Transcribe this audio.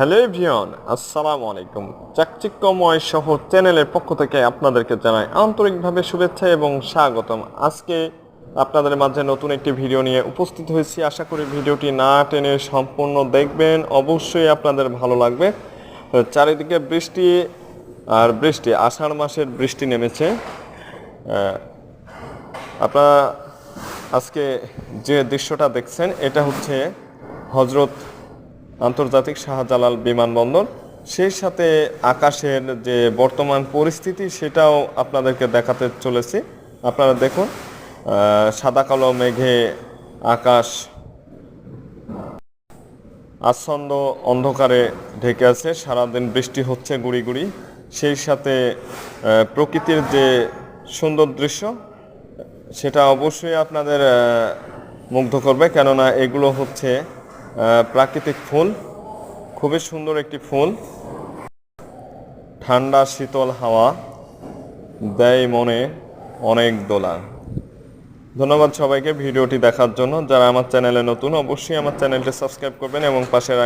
Hello এভিয়ন আসসালামু আলাইকুম। চাকচিক্যময় শহর চ্যানেলের পক্ষ থেকে আপনাদেরকে জানাই আন্তরিকভাবে শুভেচ্ছা এবং স্বাগতম। আজকে আপনাদের মাঝে নতুন একটি ভিডিও নিয়ে উপস্থিত হয়েছি। আশা করি ভিডিওটি না টেনে সম্পূর্ণ দেখবেন। অবশ্যই আপনাদের ভালো লাগবে। চারিদিকে বৃষ্টি আর বৃষ্টি, আষাঢ় মাসের বৃষ্টি নেমেছে। আপনারা আজকে যে দৃশ্যটা দেখছেন, এটা হচ্ছে হজরত আন্তর্জাতিক শাহজালাল বিমানবন্দর। সেই সাথে আকাশের যে বর্তমান পরিস্থিতি, সেটাও আপনাদেরকে দেখাতে চলেছি। আপনারা দেখুন সাদা কালো মেঘে আকাশ আচ্ছন্দ অন্ধকারে ঢেকে আছে। সারাদিন বৃষ্টি হচ্ছে গুড়ি গুড়ি। সেই সাথে প্রকৃতির যে সুন্দর দৃশ্য, সেটা অবশ্যই আপনাদের মুগ্ধ করবে। কেননা এগুলো হচ্ছে প্রাকৃতিক ফুল, খুবই সুন্দর একটি ফুল। ঠান্ডা, শীতল হাওয়া দেয় মনে অনেক দোলা। ধন্যবাদ সবাইকে ভিডিওটি দেখার জন্য। যারা আমার চ্যানেলে নতুন, অবশ্যই আমার চ্যানেলটি সাবস্ক্রাইব করবেন এবং পাশের